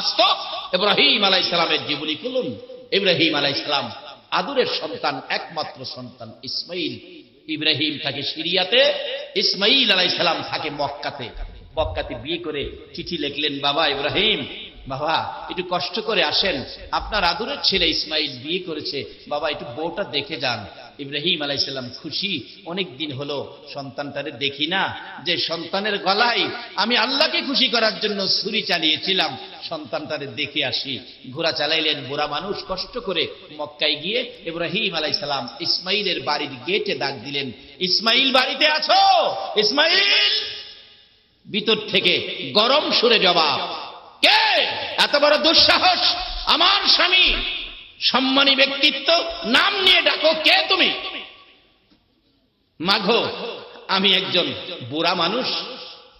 বাস্তব। ইব্রাহিম আলাই সালামের জীবনী খুলুন। ইব্রাহিম আলাই সালাম আদুরের সন্তান, একমাত্র সন্তান ইসমাইল। ইব্রাহিম থাকে সিরিয়াতে, ইসমাইল আলাই সালাম থাকে মক্কাতে। মক্কাতে বিয়ে করে চিঠি লিখলেন, বাবা ইব্রাহিম, বাবা, একটু কষ্ট করে আসেন। আপনার আদুরের ছেলে ইসমাইল বিয়ে করেছে। বাবা, একটু বউটা দেখে যান। ইব্রাহিম আলাইসাল্লাম খুশি, অনেক দিন হলো সন্তানটারে দেখি না, যে সন্তানের গলায় আমি আল্লাহকে খুশি করার জন্য ছুরি চালিয়েছিলাম। সন্তানটারে দেখে আসি, ঘোড়া চালাইলেন বুড়া মানুষ, কষ্ট করে মক্কায় গিয়ে ইব্রাহিম আলাইসালাম ইসমাইলের বাড়ির গেটে ডাক দিলেন, ইসমাইল, বাড়িতে আছো? ইসমাইল! ভিতর থেকে গরম সুরে জবাব, কে? এত বড় দুঃসাহস, আমার স্বামী সম্মানী ব্যক্তিত্ব, নাম নিয়ে ডাকো, কে তুমি? মাঘো, আমি একজন বুড়া মানুষ।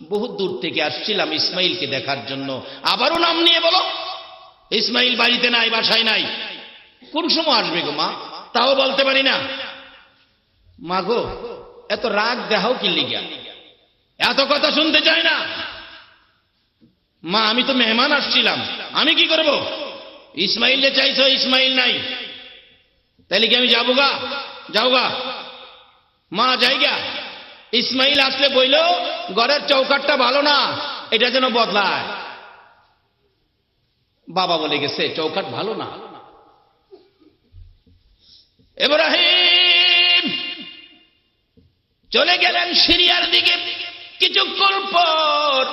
বহু দূর থেকে আসছিলাম ইসমাইলকে দেখার জন্য। আবারও নাম নিয়ে বলো। ইসমাইল বাড়িতে নাই, বাসায় নাই। কোন সময় আসবে গো মা? তাও বলতে পারি না। মাঘো, এত রাগ দেখাও কি লিগা? এত কথা শুনতে চাই না। মা, আমি তো মেহমান আসছিলাম। আমি কি করব? ইসমাইল চাইছো, ইসমাইল নাই। তাহলে কি আমি যাব গা? যাও গা। মা যাইগা ইসমাইল আসলে বইল, ঘরের চৌকাটটা ভালো না, এটা যেন বদলায়। বাবা বলে গেছে চৌকাট ভালো না। এব্রাহিম চলে গেলেন সিরিয়ার দিকে। কিছুক্ষণ পর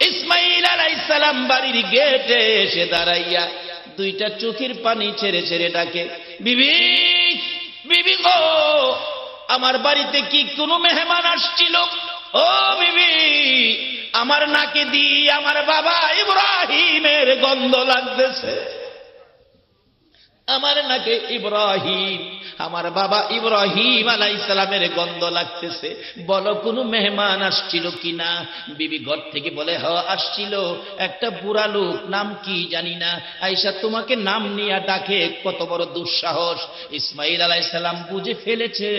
ইসমাইল আলাইসালাম বাড়ির গেটে এসে দাঁড়াইয়া দুইটা চোখের পানি ছেড়ে ছেড়ে ডাকে, বিবি বিবি গো, আমার বাড়িতে কি কোনো মেহমান আসছিল? ও বিবি, আমার নাকে দি আমার বাবা ইব্রাহিমের গন্ধ লাগতেছে। আমার নাকে ইব্রাহিম আমার বাবা ইব্রাহিম আলাই ইসলামের গন্ধ লাগতেছে। বলো, কোনো মেহমান আসছিল কিনা? বিবি ঘর থেকে বলে, হ, আসছিল। একটা বুড়া লোক, নাম কি জানি না। আইসা তোমাকে নাম নিয়ে ডাকে, কত বড় দুঃসাহস। ইসমাইল আলাই সালাম বুঝে ফেলেছে,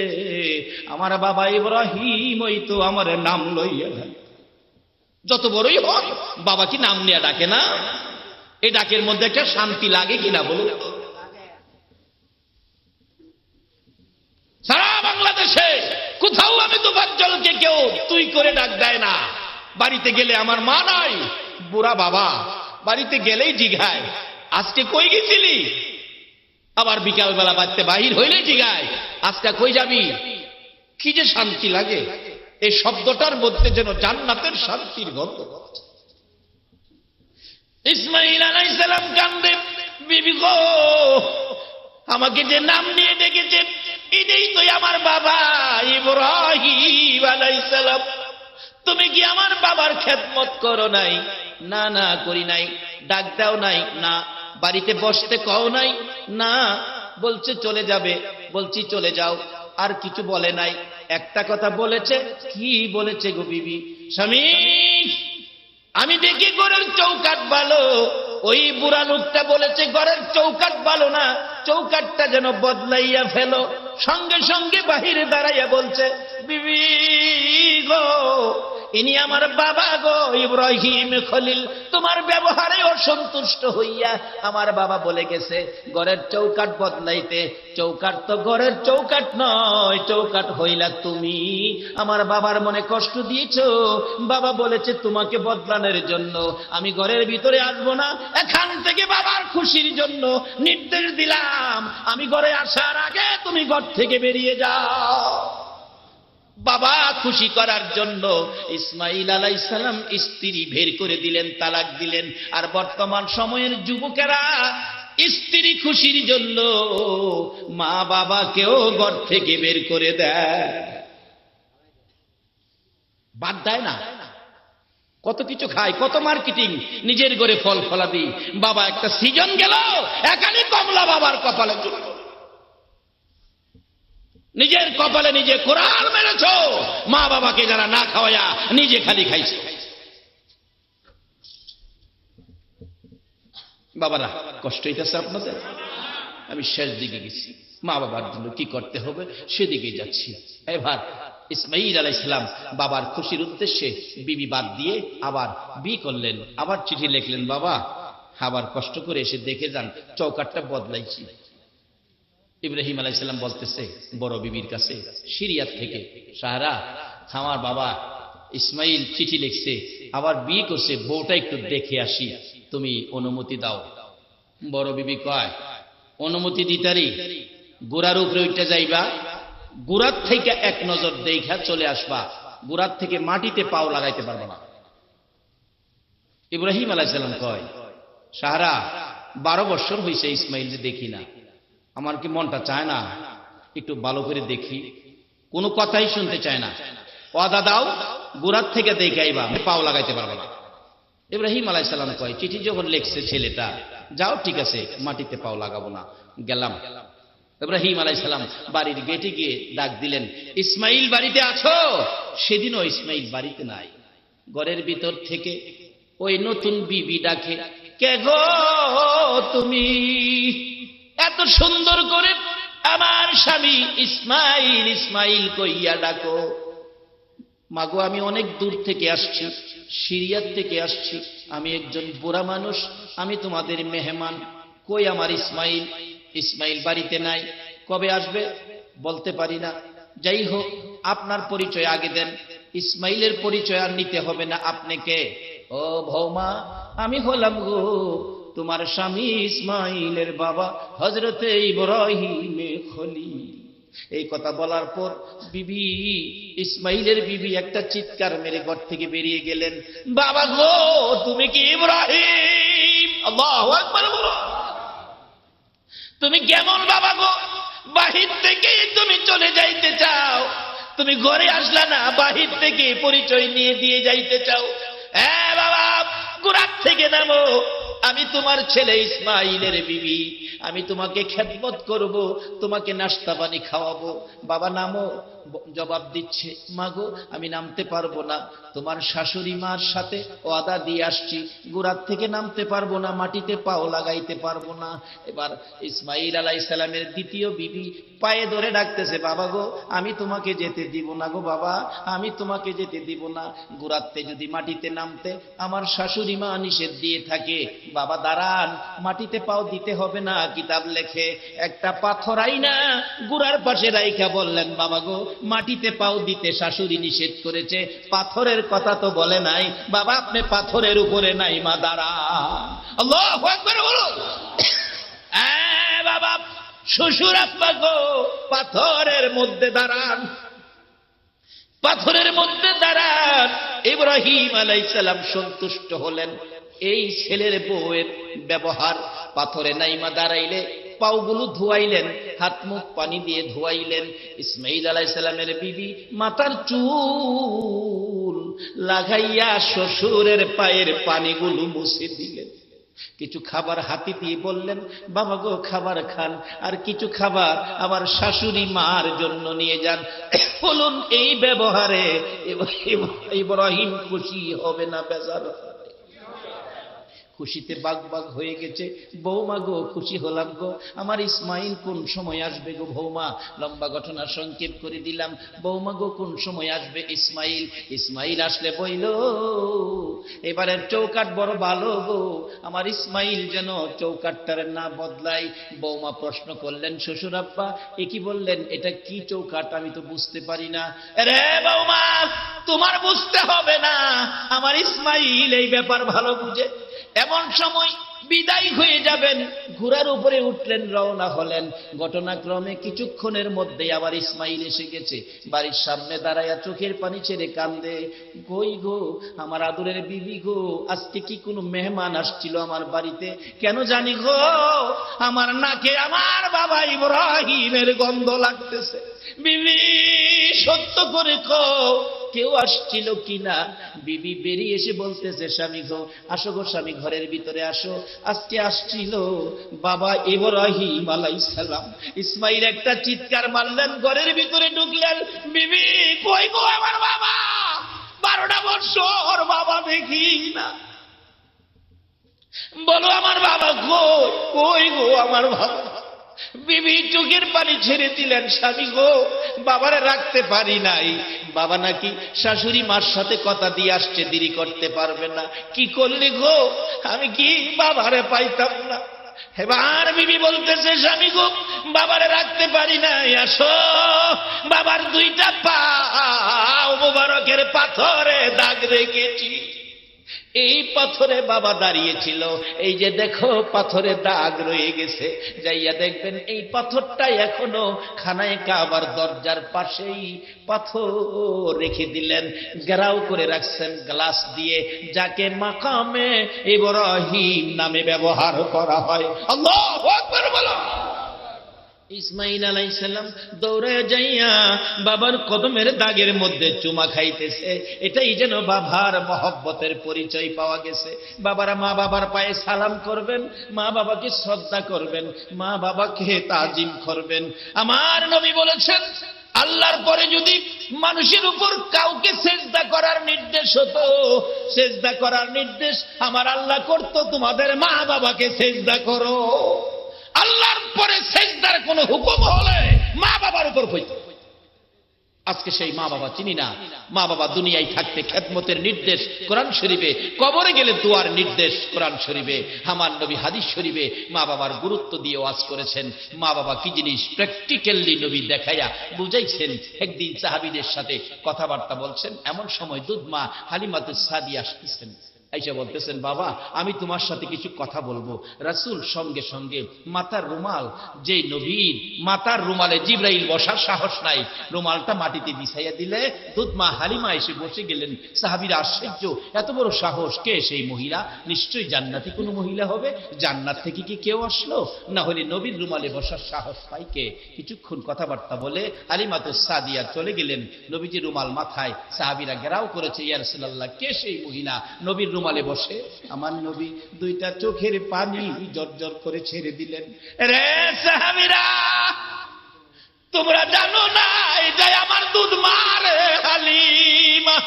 আমার বাবা ইব্রাহিম ওই তো আমার নাম লইয়া যত বড়ই হোক, বাবা কি নাম নিয়ে ডাকে না? এই ডাকের মধ্যে একটা শান্তি লাগে কিনা বলুন সারা বাংলাদেশে কোথাও আমি তোফাজ্জলকে কেউ তুই করে ডাক দেয় না। বাড়িতে গেলে আমার মা নাই, বুড়া বাবা। বাড়িতে গেলেই জিঘায়। আজকে কই গেছিলি? আবার বিকালবেলা বাড়তে বাহির হইলেই জিগায় আজকে কই যাবি? কি যে শান্তি লাগে। এই শব্দটার মধ্যে যেন জান্নাতের শান্তির গন্ধ। ইসমাইল আলাইসালাম কান্দে, বিবি গো আমাকে যে নাম নিয়ে ডেকেছে এটাই তো আমার বাবা ইব্রাহিম তুমি কি আমার বাবার খেদমত করো নাই? না না, করি নাই। ডাক দাও নাই। না, বাড়িতে বসতে কও নাই। না, বলছে চলে যাবে। বলছি চলে যাও। আর কিছু বলে নাই। একটা কথা বলেছে। কি বলেছে গো বিবি? স্বামী, আমি দেখি ঘরের চৌকাট ভালো। ওই বুড়া লোকটা বলেছে, ঘরের চৌকাট ভালো না। চৌকাটটা যেন বদলাইয়া ফেলো। সঙ্গে সঙ্গে বাহিরে দাঁড়াইয়া বলছে, বিবি গো, ইনি আমার বাবা গো, ইব্রাহিম খলিল। তোমার ব্যবহারে অসন্তুষ্ট হইয়া আমার বাবা বলে গেছে, ঘরের চৌকাট বদলাইতে। চৌকাট তো ঘরের চৌকাট নয়, চৌকাট হইলা তুমি। আমার বাবার মনে কষ্ট দিয়েছ। বাবা বলেছে, তোমাকে বদলানোর জন্য। আমি ঘরের ভিতরে আসব না, এখান থেকে বাবার খুশির জন্য নির্দেশ দিলাম। আমি ঘরে আসার আগে তুমি ঘর থেকে বেরিয়ে যাও। বাবা খুশি করার জন্য ইসমাইল আলাই সালাম স্ত্রী বের করে দিলেন, তালাক দিলেন। আর বর্তমান সময়ের যুবকেরা স্ত্রী খুশির জন্য মা বাবাকেও ঘর থেকে বের করে দেয়। বাদ দেয় না। কত কিছু খায় কত মার্কেটিং নিজের ঘরে ফল ফলাবি বাবা, একটা সিজন গেল, এখানে কমলা বাবার কপালে নিজের কপালে নিজে কোরআন মেরেছ, মা বাবাকে যারা না খাওয়ায়া নিজে খালি খাইছে। বাবারা, কষ্ট হইতেছে আপনাদের? আমি শেষ দিকে গেছি। মা বাবার জন্য কি করতে হবে সেদিকে যাচ্ছি। এবার ইসমাইল আলাইসালাম বাবার খুশির উদ্দেশ্যে বিবি বাদ দিয়ে আবার বি করলেন। আবার চিঠি লিখলেন, বাবা আবার কষ্ট করে এসে দেখে যান চৌকাটটা বদলাইছি। ইব্রাহিম আলাইসাল্লাম বলতেছে, বড় বিবির কাছে সিরিয়াত থেকে, সাহারা, আমার বাবা ইসমাইল চিঠি লিখছে, আবার বিয়ে করছে, বউটা একটু দেখে আসি, তুমি অনুমতি দাও। বড় বিবি কয়, অনুমতি দিতারি গোড়ার উপরে উঠতে যাইবা গোড়ার থেকে এক নজর দেখা চলে আসবা। গোড়ার থেকে মাটিতে পাও লাগাইতে পারবা না। ইব্রাহিম আলাইসাল্লাম কয়, সাহারা, বারো বছর হয়েছে ইসমাইল যে দেখি না। আমার কি মনটা চায় না? একটু ভালো করে দেখি। কোনো কথাই শুনতে চায় না। ওয়াদা দাও, গোড়ার থেকে দেখে আইবা পাও লাগাইতে পারব না। ইব্রাহিম আলাইসাল্লাম কয়, চিঠি যখন লেখছে ছেলেটা, যাও ঠিক আছে, মাটিতে পাও লাগাবো না। গেলাম। ইব্রাহিম আলাইসাল্লাম বাড়ির গেটে গিয়ে ডাক দিলেন, ইসমাইল বাড়িতে আছো? সেদিনও ইসমাইল বাড়িতে নাই। ঘরের ভিতর থেকে ওই নতুন বিবি ডাকে, কে গো তুমি? এত সুন্দর করে আমার স্বামী ইসমাইল ইসমাইল কইয়া ডাকো। মাগো, আমি অনেক দূর থেকে আসছি, সিরিয়ার থেকে আসছি। আমি একজন বুড়া মানুষ, আমি তোমাদের মেহমান। কই আমার ইসমাইল? ইসমাইল বাড়িতে নাই, কবে আসবে বলতে পারি না। যাই হোক, আপনার পরিচয় আগে দেন। ইসমাইলের পরিচয় আর নিতে হবে না আপনি কে? ও ভৌমা আমি হলাম গো তোমার স্বামী ইসমাইলের বাবা হজরতে এই কথা বলার পর বিবি, ইসমাইলের বিবি একটা চিৎকার মেরে ঘর থেকে বেরিয়ে গেলেন। বাবা গো, তুমি কি ইব্রাহিম? আল্লাহু আকবার বলো। তুমি কেমন বাবা গো? বাহির থেকে তুমি চলে যাইতে চাও। তুমি ঘরে আসলা না, বাহির থেকে পরিচয় নিয়ে দিয়ে যাইতে চাও। হ্যাঁ বাবা গোড়ার থেকে নামো। আমি তোমার ছেলে ইসমাইলের বিবি। আমি তোমাকে খেদমত করব, তোমাকে নাস্তা পানি খাওয়াবো। বাবা, নামো। জবাব দিচ্ছে, মাগো, আমি নামতে পারব না। তোমার শাশুড়ি মার সাথে ওয়াদা দিয়ে আসছি। গোড়ার থেকে নামতে পারব না, মাটিতে পাও লাগাইতে পারব না। এবার ইসমাইল আলাই সালামের দ্বিতীয় বিবি পায়ে ধরে ডাকতেছে, বাবা গো, আমি তোমাকে যেতে দিব না গো বাবা, আমি তোমাকে যেতে দিব না। গোড়াতে যদি মাটিতে নামতে আমার শাশুড়ি মা নিষেধ দিয়ে থাকে, বাবা দাঁড়ান, মাটিতে পাও দিতে হবে না। কিতাব লেখে, একটা পাথরাই না গুড়ার পাশে রাইখা বললেন, বাবা গো মাটিতে পাও দিতে শাশুড়ি নিষেধ করেছে। পাথরের কথা তো বলে নাই। বাবা, আপনি পাথরের উপরে নাই মা, দাঁড়ান। আল্লাহু হ্যাঁ বাবা, শ্বশুর আব্বা গো, পাথরের মধ্যে দাঁড়ান। পাথরের মধ্যে দাঁড়ান। ইব্রাহিম আলাইসালাম সন্তুষ্ট হলেন। এই ছেলের বউয়ের ব্যবহার পাথরে নাইমা দাঁড়াইলে পাওগুলো ধুয়াইলেন, হাত মুখ পানি দিয়ে ধুয়াইলেন। ইসমাইল আলাইসালামের বিবি মাথার চুল লাগাইয়া শ্বশুরের পায়ের পানিগুলো মুছে দিলেন। কিছু খাবার হাতি দিয়ে বললেন, বাবা গো, খাবার খান, আর কিছু খাবার আমার শাশুড়ি মার জন্য নিয়ে যান। বলুন, এই ব্যবহারে এব- এব- ইব্রাহিম খুশি হবে না বেজার খুশিতে বাগ বাগ হয়ে গেছে। বৌমা গো, খুশি হলাম গো। আমার ইসমাইল কোন সময় আসবে গো বৌমা? লম্বা ঘটনা সংক্ষেপ করে দিলাম। বৌমা গো, কোন সময় আসবে ইসমাইল? ইসমাইল আসলে বইল, এবারের চৌকাট বড় ভালো গো। আমার ইসমাইল যেন চৌকাটটার না বদলাই বৌমা প্রশ্ন করলেন, শ্বশুর আব্বা, এ কি বললেন? এটা কি চৌকাট আমি তো বুঝতে পারি না। রে বৌমা, তোমার বুঝতে হবে না। আমার ইসমাইল এই ব্যাপার ভালো বুঝে। এমন সময় বিদায় হয়ে যাবেন। ঘোড়ার উপরে উঠলেন, রওনা হলেন। ঘটনাক্রমে কিছুক্ষণের মধ্যে আবার ইসমাইল এসে গেছে। বাড়ির সামনে দাঁড়াইয়া চোখের পানি ছেড়ে কান্দে, কই গো, আমার আদরের বিবি গো, আজকে কি কোনো মেহমান আসছিল আমার বাড়িতে? কেন জানি গো, আমার নাকে আমার বাবা ইব্রাহিমের গন্ধ লাগতেছে। বিবি, সত্য করে কো কেউ আসছিল কিনা? বিবি বেরিয়ে এসে বলতেছে, স্বামী গো, আসো গো স্বামী, ঘরের ভিতরে আসো। আজকে আসছিল বাবা ইব্রাহিম আলাইহিস সালাম। ইসমাইল একটা চিৎকার মারলেন, ঘরের ভিতরে ঢুকলেন? বিবি, কই গো আমার বাবা? বারোটা বছর বাবা দেখি না। বলো আমার বাবা কই কই গো আমার বাবা? বিবি চোখের পানি ছেড়ে দিলেন, স্বামী গো, বাবারে রাখতে পারি নাই। বাবা নাকি শাশুড়ি মার সাথে কথা দিয়ে আসছে, দেরি করতে পারবে না। কি করলে গো? আমি কি বাবারে পাইতাম না? এবার বিবি বলতেছে, স্বামী গো, বাবারে রাখতে পারি নাই, আসো। বাবার দুইটা পা মোবারকের পাথরে দাগ রেখেছি। এই পাথরে বাবা দাঁড়িয়েছিল। এই যে দেখো, পাথরে দাগ রয়ে গেছে। যাইয়া দেখবেন, এই পাথরটা এখনও খানায় কাবার দরজার পাশেই পাথর রেখে দিলেন। গেরাও করে রাখছেন গ্লাস দিয়ে, যাকে মাকামে ইব্রাহিম নামে ব্যবহার করা হয়। আল্লাহ বলো। ইসমাইল আলাইসাল্লাম দৌড়ে যাইয়া বাবার কদমের দাগের মধ্যে চুমা খাইতেছে। এটাই যেন বাবার মহব্বতের পরিচয় পাওয়া গেছে। বাবারা মা বাবার পায়ে সালাম করবেন, মা বাবাকে শ্রদ্ধা করবেন, মা বাবাকে তাজিম করবেন। আমার নবী বলেছেন, আল্লাহর পরে যদি মানুষের উপর কাউকে সেজদা করার নির্দেশ হতো, সেজদা করার নির্দেশ আমার আল্লাহ করতো, তোমাদের মা বাবাকে সেজদা করো। আল্লাহর পরে সেজদার কোন হুকুম হলে মা বাবার উপর হইত। আজকে সেই মা বাবা চিনি না। মা বাবা দুনিয়ায় থাকতে খেদমতের নির্দেশ কোরআন শরীফে, কবরে গেলে দুয়ার নির্দেশ কোরআন শরীফে, আমার নবী হাদিস শরীফে মা বাবার গুরুত্ব দিয়ে ওয়াজ করেছেন। মা বাবা কি জিনিস প্র্যাকটিক্যালি নবী দেখাইয়া বুঝাইছেন? একদিন সাহাবিদের সাথে কথাবার্তা বলছেন। এমন সময় দুধ মা হালিমাতুস সাদি আসতেছেন। আইসা বলতেছেন, বাবা, আমি তোমার সাথে কিছু কথা বলব। রাসূল সঙ্গে সঙ্গে, মাতার রুমাল যে নবীর মাতার রুমালে জিব্রাইল বসার সাহস নাই। রুমালটা মাটিতে বিছাইয়া দিলে দুধমা হালিমা এসে বসে গেলেন। সাহাবীর আশ্চর্য, এত বড় সাহস, কে সেই মহিলা? নিশ্চয়ই জান্নাতি কোনো মহিলা হবে? জান্নাত থেকে কি কেউ আসলো? না হলে নবীর রুমালে বসার সাহস পাই কে? কিছুক্ষণ কথাবার্তা বলে হালিমা তো সাদিয়া চলে গেলেন। নবীজি রুমাল মাথায় সাহাবীরা ঘেরাও করেছে, ইয়া রাসূলুল্লাহ, কে সেই মহিলা? নবীর রুমালে বসে। আমার নবী দুইটা চোখের পানি জর্জর করে ছেড়ে দিলেন। রে সাহাবীরা, তোমরা জানো না এটাই আমার দুধ মারে হালিমা।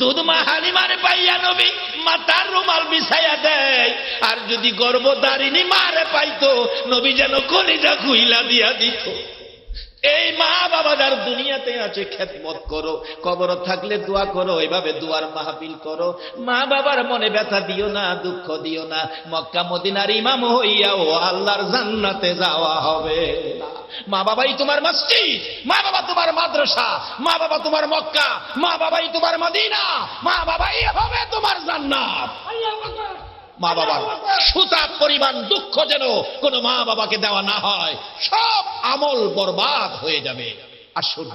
দুধমা হালিমারে পাইয়া নবী মাতার রুমাল বিছাইয়া দেয়। আর যদি গর্ভদারিণী মারে পাইতো, নবী যেন কলিজা খুইলা দিয়া দিত। এই মা বাবা যার দুনিয়াতে আছে খেদমত করো, কবর থাকলে দোয়া করো, এভাবে দুয়ার মাহফিল করো। মা বাবার মনে ব্যথা দিও না, দুঃখ দিও না, মক্কা মদিনার ইমাম হইয়া ও আল্লাহর জান্নাতে যাওয়া হবে। মা বাবাই তোমার মসজিদ মা বাবা তোমার মাদ্রাসা মা বাবা তোমার মক্কা মা বাবাই তোমার মদিনা মা বাবাই হবে তোমার জান্নাত। মা বাবার সুতা পরিমাণ দুঃখ যেন কোন মা বাবাকে দেওয়া না হয়। সব আমল বরবাদ হয়ে যাবে। আসুন,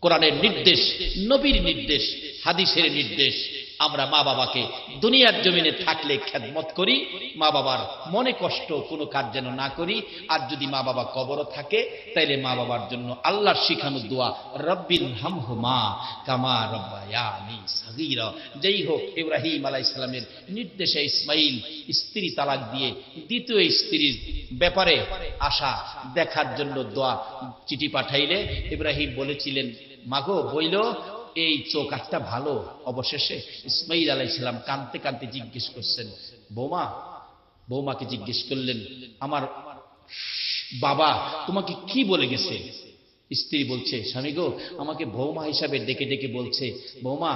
কোরআনের নির্দেশ, নবীর নির্দেশ, হাদিসের নির্দেশ আমরা মা বাবাকে দুনিয়ার জমিনে থাকলে খেদমত করি, মা বাবার মনে কষ্ট কোনো কাজ যেন না করি। আর যদি মা বাবা কবরও থাকে, তাইলে মা বাবার জন্য আল্লাহর শিখানো দোয়া রব্বিল হামহুমা কামা রব্বায়ানি সাগীরা। যেই হোক, ইব্রাহিম আলাইহিস ইসলামের নির্দেশে ইসমাইল স্ত্রী তালাক দিয়ে দ্বিতীয় স্ত্রীর ব্যাপারে আশা দেখার জন্য দোয়া চিঠি পাঠাইলে, ইব্রাহিম বলেছিলেন, মাগো বইল এই চোখ একটা ভালো, অবশেষে ইসমাইল আলাইসালাম কানতে কানতে জিজ্ঞেস করছেন, বোমা, বৌমাকে জিজ্ঞেস করলেন, আমার বাবা তোমাকে কি বলে গেছে? স্ত্রী বলছে, স্বামী গো, আমাকে বৌমা হিসাবে ডেকে ডেকে বলছে বৌমা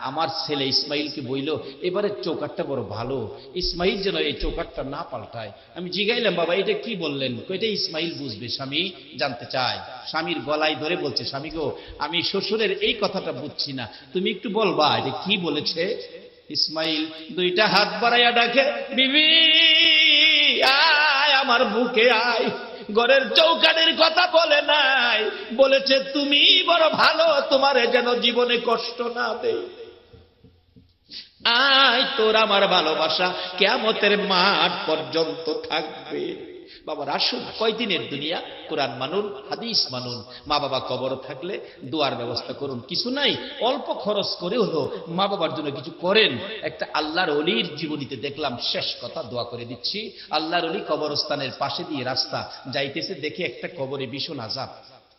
আমার ছেলে ইসমাইলকে বইল, এবারে চৌকাটটা বড় ভালো। ইসমাইল যেন এই চৌকাটটা না পাল্টায়। আমি জিগাইলাম, বাবা, এটা কি বললেন? এটা ইসমাইল বুঝবে, স্বামী জানতে চায়। স্বামীর গলায় ধরে বলছে, স্বামী গো, আমি শ্বশুরের এই কথাটা বুঝছি না। তুমি একটু বলবা, এটা কি বলেছে? ইসমাইল দুইটা হাত বাড়াইয়া ডাকে, বিবি, আয়, আমার বুকে আয়। ঘরের চৌকানির কথা বলে নাই। বলেছে, তুমি বড় ভালো, তোমারে যেন জীবনে কষ্ট না দেয় আয়, তোর আমার ভালোবাসা কেমতের মাঠ পর্যন্ত থাকবে। বাবার আসুন কয়দিনের দুনিয়া? কোরআন মানুন, হাদিস মানুন। মা বাবা কবর থাকলে দোয়ার ব্যবস্থা করুন। কিছু নাই, অল্প খরচ করে হলো মা বাবার জন্য কিছু করেন। একটা আল্লাহর অলির জীবনীতে দেখলাম, শেষ কথা দোয়া করে দিচ্ছি। আল্লাহর অলি কবরস্থানের পাশে দিয়ে রাস্তা যাইতেছে, দেখে একটা কবরে ভীষণ আজাব।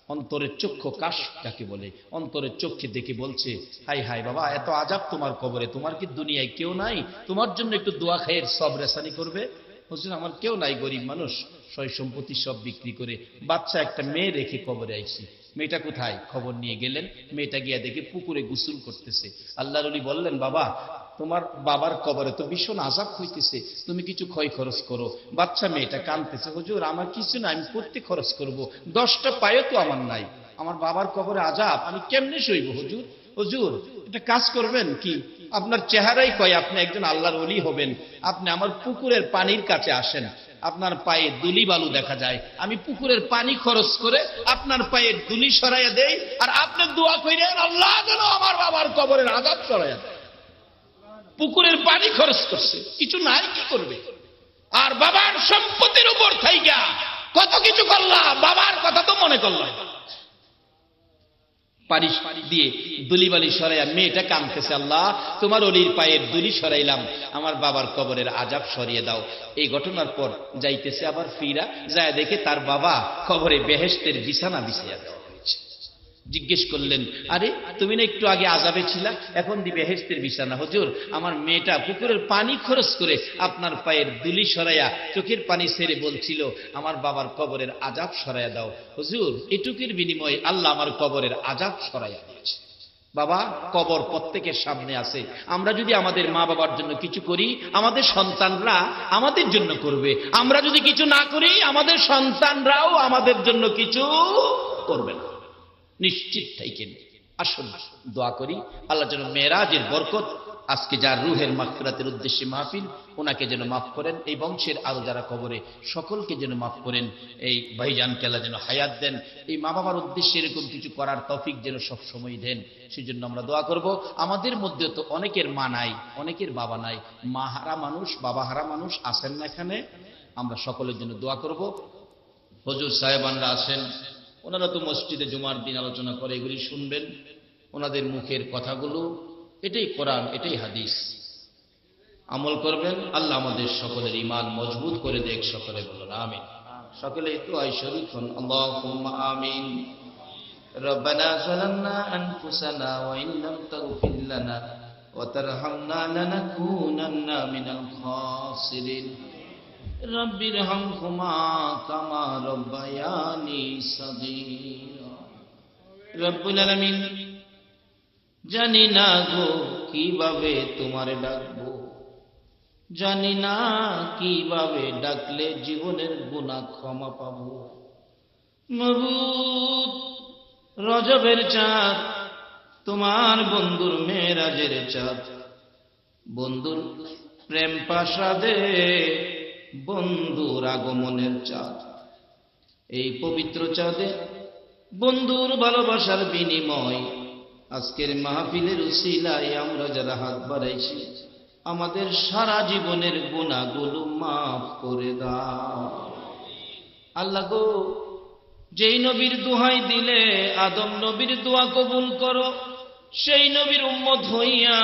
অন্তরের চক্ষু কাশ যাকে বলে, অন্তরের চক্ষে দেখে বলছে হাই হাই বাবা, এত আজাব তোমার কবরে, তোমার কি দুনিয়ায় কেউ নাই? তোমার জন্য একটু দোয়া খাইয়ের সব রেসানি করবে? হুজুর, আমার কেউ নাই গরিব মানুষ। সয় সম্পত্তি সব বিক্রি করে বাচ্চা একটা মেয়ে রেখে কবরে আইছি। মেয়েটা কোথায়? খবর নিয়ে গেলেন। মেয়েটা গিয়া দেখে পুকুরে গোসল করতেছে। আল্লাহ রলি বললেন, বাবা, তোমার বাবার কবরে তো ভীষণ আজাব হইতেছে। তুমি কিছু ক্ষয় খরচ করো। বাচ্চা মেয়েটা কানতেছে হুজুর, আমার কিছু না আমি করতে খরচ করব। দশটা পায়ে তো আমার নাই। আমার বাবার কবরে আজাব আমি কেমনে সইব হুজুর? হুজুর এটা কাজ করবেন কি? আপনার চেহারাই কয়, আপনি একজন আল্লাহর অলি হবেন। আপনি আমার পুকুরের পানির কাছে আসেন। আপনার পায়ে দুলি বালু দেখা যায়। আমি পুকুরের পানি খরচ করে আপনার পায়ে দুলি সরাইয়া দেই, আর আপনি দোয়া কইরেন, আল্লাহ যেন আমার বাবার কবরের আজাব সরাইয়া দেয়। পুকুরের পানি খরচ করছে, কিছু নাই কি করবে? আর বাবার সম্পত্তির উপর থাইকা কত কিছু করলাম বাবার কথা তো মনে করলাম পারি দিয়ে দুলি বালি সরাইয়া, মেয়েটা কানতেছে আল্লাহ, তোমার অলির পায়ের দুলি সরাইলাম, আমার বাবার কবরের আজাব সরিয়ে দাও। এই ঘটনার পর যাইতেছে আবার ফিরা যায় দেখে তার বাবা কবরে বেহেস্তের বিছানা বিছিয়ে হয়েছে জিজ্ঞেস করলেন, আরে, তুমি না একটু আগে আজাবে ছিলা? এখন দি হেস্তের বিছানা। হুজুর, আমার মেয়েটা পুকুরের পানি খরচ করে আপনার পায়ের দুলি সরাইয়া চোখের পানি সেরে বলছিল, আমার বাবার কবরের আজাব সরাইয়া দাও। হুজুর, এটুকের বিনিময়ে আল্লাহ আমার কবরের আজাব সরাইয়া দিয়েছে। বাবা, কবর প্রত্যেকের সামনে আছে। আমরা যদি আমাদের মা বাবার জন্য কিছু করি, আমাদের সন্তানরা আমাদের জন্য করবে। আমরা যদি কিছু না করি, আমাদের সন্তানরাও আমাদের জন্য কিছু করবে না। নিশ্চিত থাইকেন আসুন, দোয়া করি, আল্লাহ যেন মেয়েরাজের বরকত, আজকে যার রুহের মাফিরাতের উদ্দেশ্যে মাহফিল, ওনাকে যেন মাফ করেন, এই বংশের আরও যারা কবরে, সকলকে যেন মাফ করেন, এই ভাইজান কেলা যেন হায়াত দেন, এই মা বাবার উদ্দেশ্যে এরকম কিছু করার তফিক যেন সব সময় দেন, সেজন্য আমরা দোয়া করব। আমাদের মধ্যে তো অনেকের মা নাই, অনেকের বাবা নাই মা হারা মানুষ বাবা হারা মানুষ আছেন না এখানে, আমরা সকলের জন্য দোয়া করব। হজুর সাহেবানরা আছেন। ওনারা তো মসজিদে জুমার দিন আলোচনা করে এগুলি শুনবেন ওনাদের মুখের কথাগুলো এটাই কোরআন এটাই হাদিস আমল করবেন আল্লাহ আমাদের সকলের ইমান মজবুত করে দেখ সকলে বলুন আমিন সকলে একটু আই শরীফ হন আল্লাহুম্মা আমিন ربنا ظلمنا أنفسنا وإن لم تغفر لنا وترحمنا لنكونن من الخاسرين রব্বির ক্ষমা কামা রব্বায়ানি রব্বুল আলামিন জানি না গো কীভাবে তোমারে ডাকবো। জানি না কীভাবে ডাকলে জীবনের গুণা ক্ষমা পাবো। মবুদ রজবের চাঁদ, তোমার বন্ধুর মেয়েরাজের চাঁদ। বন্ধুর প্রেম পাশাদে বন্ধুর আগমনের চাঁদ। এই পবিত্র চাঁদে বন্ধুর ভালোবাসার বিনিময়। আজকের মাহফিলের উসিলায় আমরা যারা হাত বাড়াইছি, আমাদের সারা জীবনের গুণাগুলো মাফ করে দাও। আল্লাহ গো, যেই নবীর দোহাই দিলে আদম নবীর দোয়া কবুল করো, সেই নবীর উম্মত হইয়া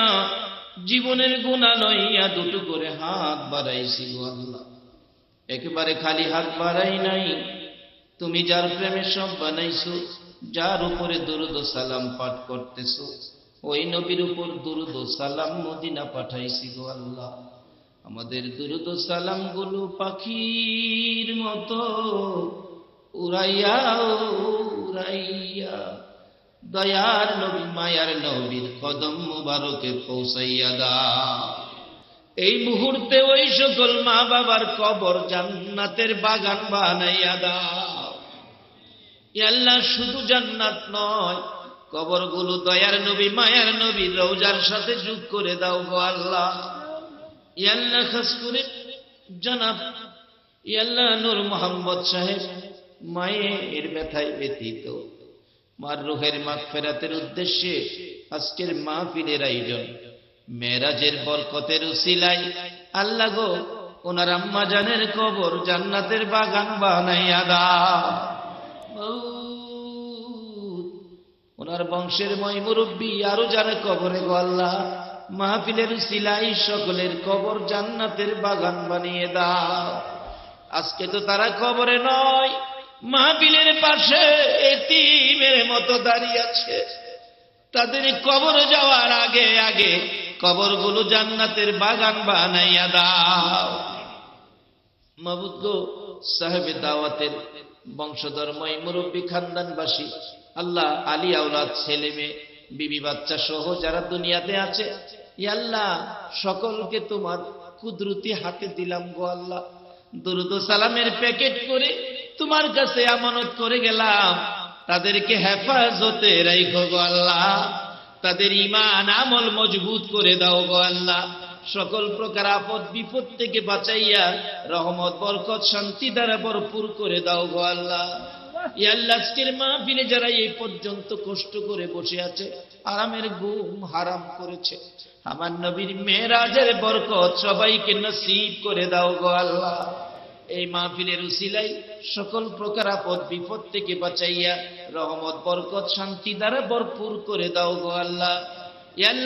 জীবনের গুণা লইয়া দুটো করে হাত বাড়াইছি গো আল্লাহ। একেবারে খালি হাত বাড়াই নাই। তুমি যার প্রেমে সব বানাইছো, যার উপরে দুরুদ সালাম পাঠ করতেছো, ওই নবীর উপর দুরুদ সালাম মদিনা পাঠাইছি গো আল্লাহ। আমাদের দুরুদ সালামগুলো পাখির মতো উড়াইয়া উড়াইয়া দয়ার নবী, মায়ার নবীর কদম মুবারকে পৌঁছাইয়া দা এই মুহূর্তে ওই সকল মা বাবার কবর জান্নাতের বাগান বানাইয়া দাও। আল্লাহ শুধু জান্নাত নয়, কবরগুলো দয়ার নবী, মায়ার নবী রৌজার সাথে যোগ করে দাও গো আল্লাহ। এ আল্লাহ খাস করে জানাব। এ আল্লাহ নূর মোহাম্মদ সাহেব মায়ের ব্যথায় ব্যতীত মার রুহের মাগ ফেরাতের উদ্দেশ্যে আজকের মাহফিলের আয়োজন। মেরাজের বরকতের উসিলাই আল্লাহ গো, ওনার আম্মা জানের কবর জান্নাতের বাগান বানাইয়া মৌত। ওনার বংশের মই মুরব্বী আরও যারা কবরে গো আল্লাহ, মাহফিলের সিলাই সকলের কবর জান্নাতের বাগান বানিয়ে দাও। আজকে তো তারা কবরে নয়, মাহফিলের পাশে এতিমের মতো দাঁড়িয়ে আছে। তাদের কবর যাওয়ার আগে আগে কবরগুলো জান্নাতের বাগান বানাইয়া দাও। মাবুদ সাহেবে দাওয়াতের বংশধর্ময় মুরব্বী খানদানবাসী, আল্লাহ আলী আওলাদ ছেলে মেয়ে, বিবি বাচ্চা সহ যারা দুনিয়াতে আছে আল্লাহ, সকলকে তোমার কুদরতি হাতে দিলাম গো আল্লাহ। দুরুদ সালামের প্যাকেট করে তোমার কাছে আমানত করে গেলাম। তাদেরকে হেফাজতে রাইখো গো আল্লাহ। তাদের ইমান আমল মজবুত করে দাও গো আল্লাহ। সকল প্রকার আপদ বিপদ থেকে বাঁচাইয়া রহমত, বরকত, শান্তি দ্বারা ভরপুর করে দাও গো আল্লাহ। আজকের মাহফিলে যারা এই পর্যন্ত কষ্ট করে বসে আছে আরামের ঘুম হারাম করেছে, আমার নবীর মেয়েরাজের বরকত সবাইকে নসিব করে দাও গো আল্লাহ। এই মাহফিলের উসিলাই সকল প্রকার আপদ বিপদ থেকে বাঁচাইয়া রহমত, বরকত, শান্তি দ্বারা ভরপুর করে দাও গো আল্লাহ।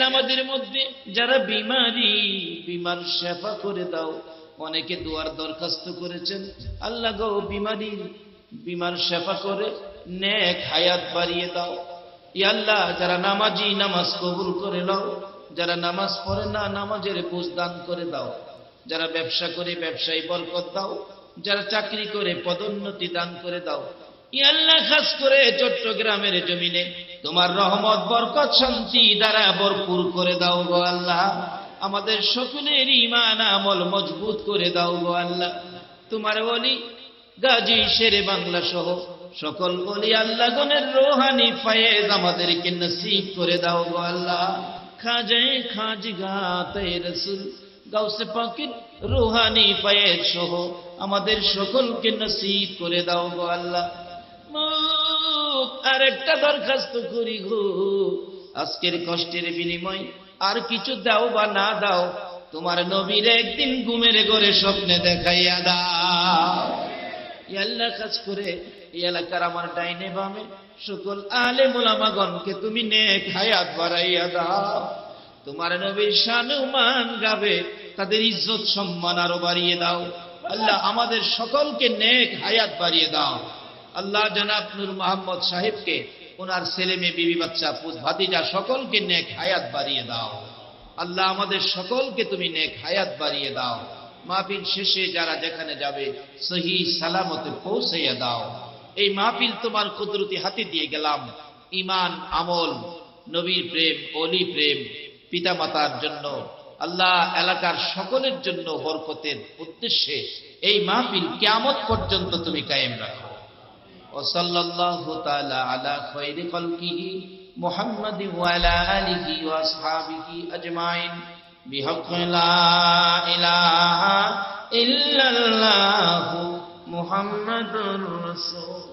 আমাদের মধ্যে যারা বিমারি, বিমার সেবা করে দাও। অনেকে দুয়ার দরখাস্ত করেছেন। আল্লাহ গো বিমারি, বিমার সেবা করে নেক হায়াত বাড়িয়ে দাও। আল্লাহ যারা নামাজি, নামাজ কবুল করে নাও। যারা নামাজ পড়ে না, নামাজের বুঝ দান করে দাও। যারা ব্যবসা করে ব্যবসায়ী বরকত দাও, যারা চাকরি করে পদোন্নতি দান করে দাও। ই আল্লাহ খাস করে চট্টগ্রামের জমিনে তোমার রহমত, বরকত, শান্তি দ্বারা ভরপুর করে দাও গো আল্লাহ। আমাদের সকলের ইমান আমল মজবুত করে দাও গো আল্লাহ। তোমার বলি গাজী, শেরে বাংলা সহ সকল বলি আল্লাহ গনের রোহানি, ফায়েজ আমাদেরকে নসিব করে দাও গো আল্লাহ। খাজে খাজ গাতে রসুল গাউসে পাকির রুহানি পায়ের সহ আমাদের সকলকে নসিব করে দাও গো আল্লাহ। আর একটা দরখাস্ত করি গো। আজকের কষ্টের বিনিময় আর কিছু দাও বা না দাও, তোমার নবীর একদিন ঘুমের ঘরে স্বপ্নে দেখাইয়া দাও। কাজ করে এলাকার আমার ডাইনে বামে সকল আলে মোলামাগণকে তুমি নেক হায়াত বাড়াইয়া দাও। তোমার নবীর শানুমান গাবে, তাদের ইজ্জত সম্মান আরও বাড়িয়ে দাও। আল্লাহ আমাদের সকলকে নেক হায়াত বাড়িয়ে দাও। আল্লাহ জনাব নূর মোহাম্মদ সাহেবকে, ওনার ছেলে মেয়ে, বিবি বাচ্চা ভাতিজা সকলকে নেক হায়াত বাড়িয়ে দাও। আল্লাহ আমাদের সকলকে তুমি নেক হায়াত বাড়িয়ে দাও। মাহফিল শেষে যারা যেখানে যাবে, সহি সালামতে পৌঁছাইয়া দাও। এই মাহফিল তোমার কুদরতি হাতে দিয়ে গেলাম। ইমান আমল, নবীর প্রেম অলি প্রেম পিতামাতার জন্য আল্লাহ এলাকার সকলের জন্য বরকতের উদ্দেশ্যে এই মাহফিল কিয়ামত পর্যন্ত তুমি কায়েম রাখো وصلى الله تعالى على خير خلقه محمد وعلى آله وأصحابه أجمعين بحق لا إله إلا الله محمد رسول